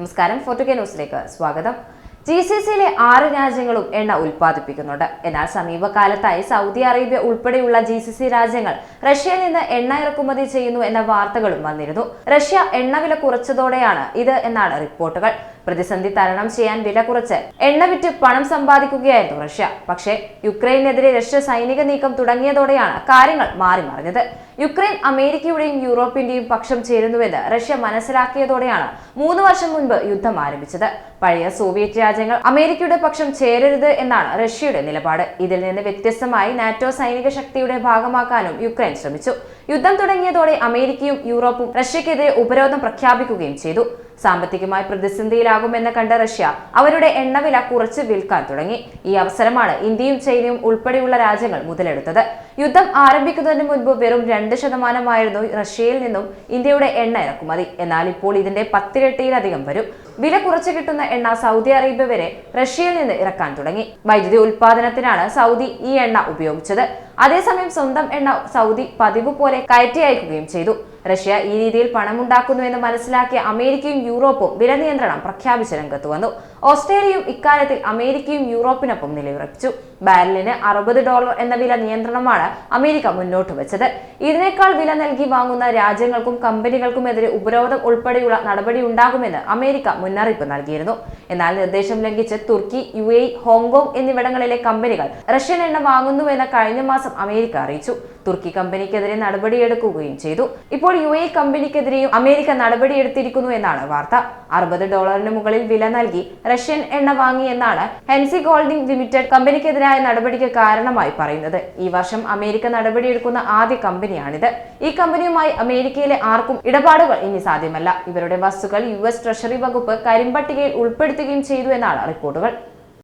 നമസ്കാരം. ഫോർട്ടു കെ ന്യൂസിലേക്ക് സ്വാഗതം. ജി സി സിയിലെ ആറ് രാജ്യങ്ങളും എണ്ണ ഉൽപ്പാദിപ്പിക്കുന്നുണ്ട്. എന്നാൽ സമീപകാലത്തായി സൗദി അറേബ്യ ഉൾപ്പെടെയുള്ള ജി സി സി രാജ്യങ്ങൾ റഷ്യയിൽ നിന്ന് എണ്ണ ഇറക്കുമതി ചെയ്യുന്നു എന്ന വാർത്തകളും വന്നിരുന്നു. റഷ്യ എണ്ണവില കുറച്ചതോടെയാണ് ഇത് എന്നാണ് റിപ്പോർട്ടുകൾ. പ്രതിസന്ധി തരണം ചെയ്യാൻ വില കുറച്ച് എണ്ണ വിറ്റ് പണം സമ്പാദിക്കുകയായിരുന്നു റഷ്യ. പക്ഷേ യുക്രൈനെതിരെ റഷ്യ സൈനിക നീക്കം തുടങ്ങിയതോടെയാണ് കാര്യങ്ങൾ മാറി മറിഞ്ഞത്. യുക്രൈൻ അമേരിക്കയുടെയും യൂറോപ്പിന്റെയും പക്ഷം ചേരുന്നുവെന്ന് റഷ്യ മനസ്സിലാക്കിയതോടെയാണ് മൂന്ന് വർഷം മുൻപ് യുദ്ധം ആരംഭിച്ചത്. പഴയ സോവിയറ്റ് രാജ്യങ്ങൾ അമേരിക്കയുടെ പക്ഷം ചേരരുത് എന്നാണ് റഷ്യയുടെ നിലപാട്. ഇതിൽ നിന്ന് വ്യത്യസ്തമായി നാറ്റോ സൈനിക ശക്തിയുടെ ഭാഗമാക്കാനും യുക്രൈൻ ശ്രമിച്ചു. യുദ്ധം തുടങ്ങിയതോടെ അമേരിക്കയും യൂറോപ്പും റഷ്യക്കെതിരെ ഉപരോധം പ്രഖ്യാപിക്കുകയും ചെയ്തു. സാമ്പത്തികമായി പ്രതിസന്ധിയിലാകുമെന്ന് കണ്ട റഷ്യ അവരുടെ എണ്ണവില കുറച്ച് വിൽക്കാൻ തുടങ്ങി. ഈ അവസരമാണ് ഇന്ത്യയും ചൈനയും ഉൾപ്പെടെയുള്ള രാജ്യങ്ങൾ മുതലെടുത്തത്. യുദ്ധം ആരംഭിക്കുന്നതിന് മുൻപ് വെറും രണ്ട് ശതമാനമായിരുന്നു റഷ്യയിൽ നിന്നും ഇന്ത്യയുടെ എണ്ണ ഇറക്കുമതി. എന്നാൽ ഇപ്പോൾ ഇതിന്റെ പത്തിരട്ടിയിലധികം വരും. വില കുറച്ച് കിട്ടുന്ന എണ്ണ സൗദി അറേബ്യ വരെ റഷ്യയിൽ നിന്ന് ഇറക്കാൻ തുടങ്ങി. വൈദ്യുതി ഉൽപാദനത്തിനാണ് സൗദി ഈ എണ്ണ ഉപയോഗിച്ചത്. അതേസമയം സ്വന്തം എണ്ണ സൗദി പതിവ് പോലെ കയറ്റി അയക്കുകയും ചെയ്തു. റഷ്യ ഈ രീതിയിൽ പണമുണ്ടാക്കുന്നുവെന്ന് മനസ്സിലാക്കിയ അമേരിക്കയും യൂറോപ്പും വില നിയന്ത്രണം പ്രഖ്യാപിച്ച രംഗത്ത് വന്നു. ഓസ്ട്രേലിയയും ഇക്കാര്യത്തിൽ അമേരിക്കയും യൂറോപ്പിനൊപ്പം നിലയുറപ്പിച്ചു. ബാരലിന് അറുപത് ഡോളർ എന്ന വില നിയന്ത്രണമാണ് അമേരിക്ക മുന്നോട്ട് വെച്ചത്. ഇതിനേക്കാൾ വില നൽകി വാങ്ങുന്ന രാജ്യങ്ങൾക്കും കമ്പനികൾക്കുമെതിരെ ഉപരോധം ഉൾപ്പെടെയുള്ള നടപടി ഉണ്ടാകുമെന്ന് അമേരിക്ക മുന്നറിയിപ്പ് നൽകിയിരുന്നു. എന്നാൽ നിർദ്ദേശം ലംഘിച്ച് തുർക്കി യു എ ഹോങ്കോങ് എന്നിവിടങ്ങളിലെ കമ്പനികൾ റഷ്യൻ എണ്ണ വാങ്ങുന്നുവെന്ന് കഴിഞ്ഞ മാസം അമേരിക്ക അറിയിച്ചു. തുർക്കി കമ്പനിക്കെതിരെ നടപടിയെടുക്കുകയും ചെയ്തു. ഇപ്പോൾ യു എ കമ്പനിക്കെതിരെയും അമേരിക്ക നടപടിയെടുത്തിരിക്കുന്നു എന്നാണ് വാർത്ത. അറുപത് ഡോളറിന് മുകളിൽ വില നൽകി റഷ്യൻ എണ്ണ വാങ്ങിയെന്നാണ് ഹെൻസി ഗോൾഡിംഗ് ലിമിറ്റഡ് കമ്പനിക്കെതിരായ നടപടിക്ക് കാരണമായി പറയുന്നത്. ഈ വർഷം അമേരിക്ക നടപടിയെടുക്കുന്ന ആദ്യ കമ്പനിയാണിത്. ഈ കമ്പനിയുമായി അമേരിക്കയിലെ ആർക്കും ഇടപാടുകൾ ഇനി സാധ്യമല്ല. ഇവരുടെ വസ്തുക്കൾ യു എസ് ട്രഷറി വകുപ്പ് കരിമ്പട്ടികയിൽ ഉൾപ്പെടുത്തുകയും ചെയ്തു എന്നാണ് റിപ്പോർട്ടുകൾ.